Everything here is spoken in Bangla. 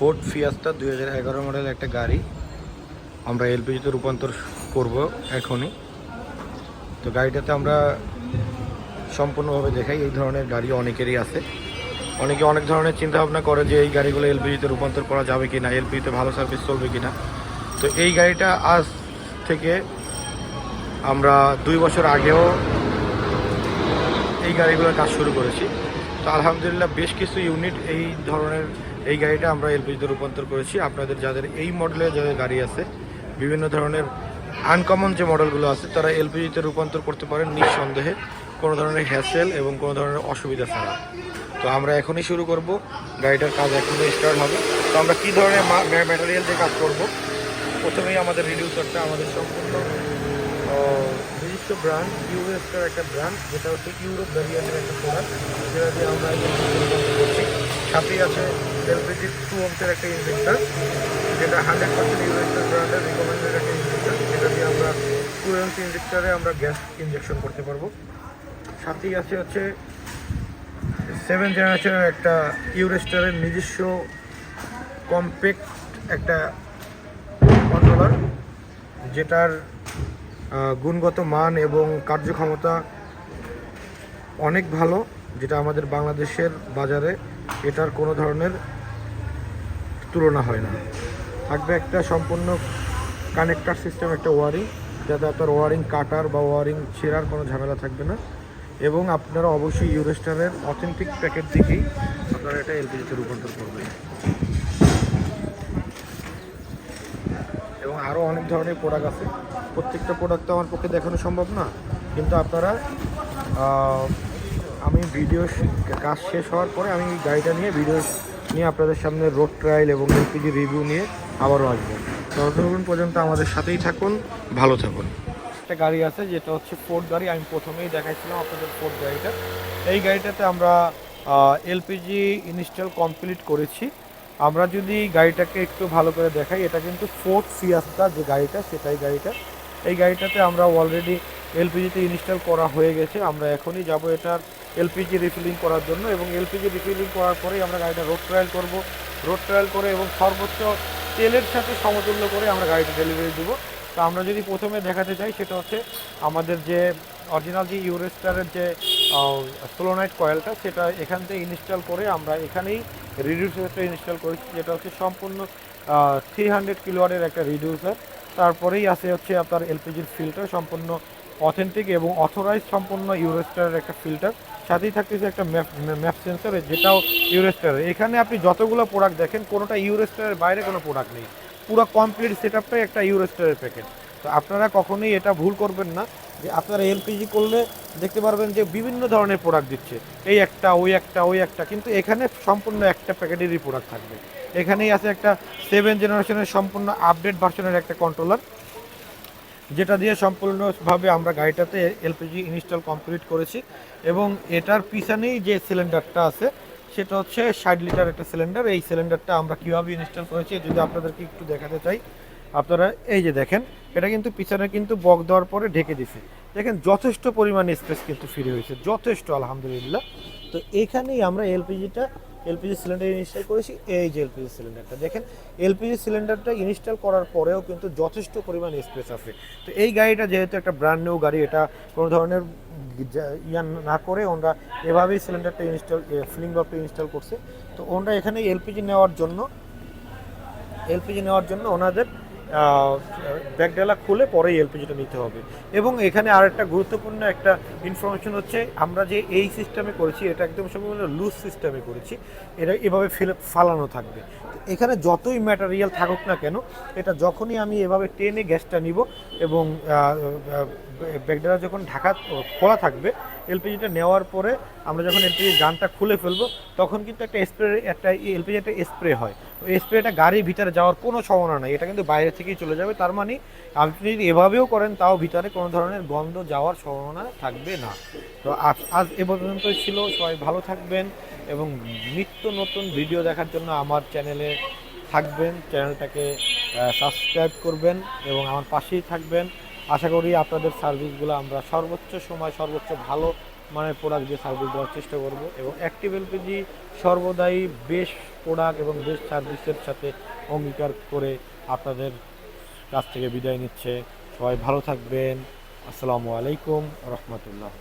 ফোর্ড ফিয়াস্তা দুই হাজার এগারো মডেল একটা গাড়ি। আমরা এলপিজিতে রূপান্তর করব এখনই। তো গাড়িটাতে আমরা সম্পূর্ণভাবে দেখাই, এই ধরনের গাড়ি অনেকেরই আছে। অনেকে অনেক ধরনের চিন্তা ভাবনা করে যে এই গাড়িগুলো এলপিজিতে রূপান্তর করা যাবে কি না এলপিজিতে ভালো সার্ভিস চলবে কি না তো এই গাড়িটা আজ থেকে আমরা দুই বছর আগেও এই গাড়িগুলোর কাজ শুরু করেছি। তো আলহামদুলিল্লাহ বেশ কিছু ইউনিট এই ধরনের এই গাড়িটা আমরা এলপিজিতে রূপান্তর করেছি। আপনাদের যাদের এই মডেলে যাদের গাড়ি আছে, বিভিন্ন ধরনের আনকমন যে মডেলগুলো আছে, তারা এলপিজিতে রূপান্তর করতে পারেন নিঃসন্দেহে। কোনো ধরনের হ্যাসেল এবং কোনো ধরনের অসুবিধা ছাড়া। তো আমরা এখনই শুরু করব। গাড়িটার কাজ এখনই স্টার্ট হবে। তো আমরা কী ধরনের ম্যাটেরিয়াল দিয়ে কাজ করব? প্রথমেই আমাদের রিডিউসারটা আমাদের সম্পূর্ণ নিজস্ব ব্র্যান্ড ইউএসটার একটা ব্র্যান্ড যেটা হচ্ছে ইউরোপ ভ্যারিয়েন্টের একটা প্রোডাক্ট যেটা দিয়ে আমরা করছি। সাথেই আছে এলপিজি টু ওমসের একটা ইনজেক্টর যেটা হান্ড্রেড পার্সেন্ট ইউএসটার ব্র্যান্ডের রিকমেন্ডেড একটা ইনজেক্টর যেটা দিয়ে আমরা টু এমস ইনজেক্টরে আমরা গ্যাস ইনজেকশন করতে পারব। সাথেই আছে হচ্ছে সেভেন জেনারেশনের একটা ইউরেস্টারের নিজস্ব কম্প্যাক্ট একটা কন্ট্রোলার যেটার গুণগত মান এবং কার্যক্ষমতা অনেক ভালো, যেটা আমাদের বাংলাদেশের বাজারে এটার কোনো ধরনের তুলনা হয় না। থাকবে একটা সম্পূর্ণ কানেক্টার সিস্টেম একটা ওয়ারিং যাতে আপনার ওয়ারিং কাটার বা ওয়ারিং ছেঁড়ার কোনো ঝামেলা থাকবে না। এবং আপনারা অবশ্যই ইউরেস্টারের অথেন্টিক প্যাকেট থেকেই আপনারা এটা এলপিজিতে রূপান্তর করবেন। এবং আরও অনেক ধরনের প্রোডাক্ট আছে। প্রত্যেকটা প্রোডাক্ট তো আমার পক্ষে দেখানো সম্ভব না। কিন্তু আপনারা আমি ভিডিও কাজ শেষ হওয়ার পরে আমি গাড়িটা নিয়ে ভিডিও নিয়ে আপনাদের সামনে রোড ট্রায়াল এবং এলপিজি রিভিউ নিয়ে আবারও আসব। ততক্ষণ পর্যন্ত আমাদের সাথেই থাকুন, ভালো থাকুন। একটা গাড়ি আছে, যেটা হচ্ছে ফোর্ড গাড়ি। আমি প্রথমেই দেখাইছিলাম আপনাদের ফোর্ড গাড়িটা। এই গাড়িটাতে আমরা এলপিজি ইনস্টল কমপ্লিট করেছি। আমরা যদি গাড়িটাকে একটু ভালো করে দেখাই, এটা কিন্তু ফোর্ড ফিয়াস্তা যে গাড়িটা, সেটাই গাড়িটা। এই গাড়িটাতে আমরা অলরেডি এলপিজিতে ইনস্টল করা হয়ে গেছে। আমরা এখনই যাব এটার এলপিজি রিফিলিং করার জন্য এবং এলপিজি রিফিলিং করার পরেই আমরা গাড়িটা রোড ট্রায়াল করব। রোড ট্রায়াল করে এবং সর্বোচ্চ তেলের সাথে সমতুল্য করে আমরা গাড়িটা ডেলিভারি দেবো। তো আমরা যদি প্রথমে দেখাতে চাই, সেটা হচ্ছে আমাদের যে অরিজিনাল যে ইউরেস্টারের যে সোলোনাইট কয়েলটা সেটা এখান থেকে ইনস্টল করে আমরা এখানেই রিডিউসারটা ইনস্টল করেছি, যেটা হচ্ছে সম্পূর্ণ থ্রি হান্ড্রেড কিলোয়ারের একটা রিডিউসার তারপরেই আছে হচ্ছে আপনার এলপিজির ফিল্টার সম্পূর্ণ অথেন্টিক এবং অথরাইজ সম্পূর্ণ ইউরেস্টারের একটা ফিল্টার সাথেই থাকতেছে একটা ম্যাপ ম্যাপ সেন্সর যেটাও ইউরেস্টারের এখানে আপনি যতগুলো প্রোডাক্ট দেখেন, কোনোটা ইউরেস্টারের বাইরে কোনো প্রোডাক্ট নেই। পুরো কমপ্লিট সেট আপটাই একটা ইউরেস্টারের প্যাকেট তো আপনারা কখনোই এটা ভুল করবেন না যে আপনারা এলপিজি করলে দেখতে পারবেন যে বিভিন্ন ধরনের প্রোডাক্ট দিচ্ছে। এই একটা, ওই একটা ওই একটা, কিন্তু এখানে সম্পূর্ণ একটা প্যাকেটেরই প্রোডাক্ট থাকবে। এখানেই আছে একটা সেভেন জেনারেশনের সম্পূর্ণ আপডেট ভার্সনের একটা কন্ট্রোলার যেটা দিয়ে সম্পূর্ণভাবে আমরা গাড়িটাতে এলপিজি ইনস্টল কমপ্লিট করেছি এবং এটার পিছনেই যে সিলিন্ডারটা আছে, সেটা হচ্ছে ষাট লিটার একটা সিলিন্ডার। এই সিলিন্ডারটা আমরা কীভাবে ইনস্টল করেছি, যদি আপনাদেরকে একটু দেখাতে চাই। আপনারা এই যে দেখেন, এটা কিন্তু পিছনে কিন্তু বক দেওয়ার পরে ঢেকে দিছে। দেখেন, যথেষ্ট পরিমাণে স্পেস কিন্তু ফ্রি হয়েছে। যথেষ্ট, আলহামদুলিল্লাহ। তো এইখানেই আমরা এলপিজিটা এলপিজি সিলিন্ডার ইনস্টল করেছি, এই যে এলপিজি সিলিন্ডারটা। দেখেন, এলপিজি সিলিন্ডারটা ইনস্টল করার পরেও কিন্তু যথেষ্ট পরিমাণ স্পেস আছে। তো এই গাড়িটা যেহেতু একটা ব্র্যান্ড নিউ গাড়ি, এটা কোনো ধরনের ইয়া না করে ওনরা এভাবেই সিলিন্ডারটা ইনস্টল ফিলিং বাল্বটা ইনস্টল করছে। তো ওনরা এখানে এলপিজি নেওয়ার জন্য, এলপিজি নেওয়ার জন্য ওনাদের ব্যাগডালা খুলে পরেই এলপিজিটা নিতে হবে। এবং এখানে আর একটা গুরুত্বপূর্ণ একটা ইনফরমেশন হচ্ছে, আমরা যে এই সিস্টেমে করেছি, এটা একদম সম্পূর্ণ লুজ সিস্টেমে করেছি। এটা এভাবে ফেলে ফালানো থাকবে। এখানে যতই ম্যাটেরিয়াল থাকুক না কেন, এটা যখনই আমি এভাবে টেনে গ্যাসটা নিব এবং ব্যাগডালা যখন ঢাকা খোলা থাকবে, এলপিজিটা নেওয়ার পরে আমরা যখন এলপিজি গানটা খুলে ফেলব, তখন কিন্তু একটা স্প্রে একটা এলপিজি একটা স্প্রে হয়। স্প্রেটা গাড়ির ভিতরে যাওয়ার কোনো সম্ভাবনা নাই। এটা কিন্তু বাইরে থেকেই চলে যাবে। তার মানে আপনি যদি এভাবেও করেন, তাও ভিতরে কোনো ধরনের গন্ধ যাওয়ার সম্ভাবনা থাকবে না। তো আজ আজ এ পর্যন্তই ছিল। সবাই ভালো থাকবেন এবং নিত্য নতুন ভিডিও দেখার জন্য আমার চ্যানেলে থাকবেন। চ্যানেলটাকে সাবস্ক্রাইব করবেন এবং আমার পাশেই থাকবেন। আশা করি আপনাদের সার্ভিসগুলো আমরা সর্বোচ্চ সময়, সর্বোচ্চ ভালো মানের প্রোডাক্ট দিয়ে সার্ভিস দেওয়ার চেষ্টা করব এবং অ্যাক্টিভ এলপিজি সর্বদাই বেশ প্রোডাক্ট এবং বেশ সার্ভিসের সাথে অঙ্গীকার করে আপনাদের কাছ থেকে বিদায় নিচ্ছে। সবাই ভালো থাকবেন। আসসালামু আলাইকুম রহমতুল্লাহ।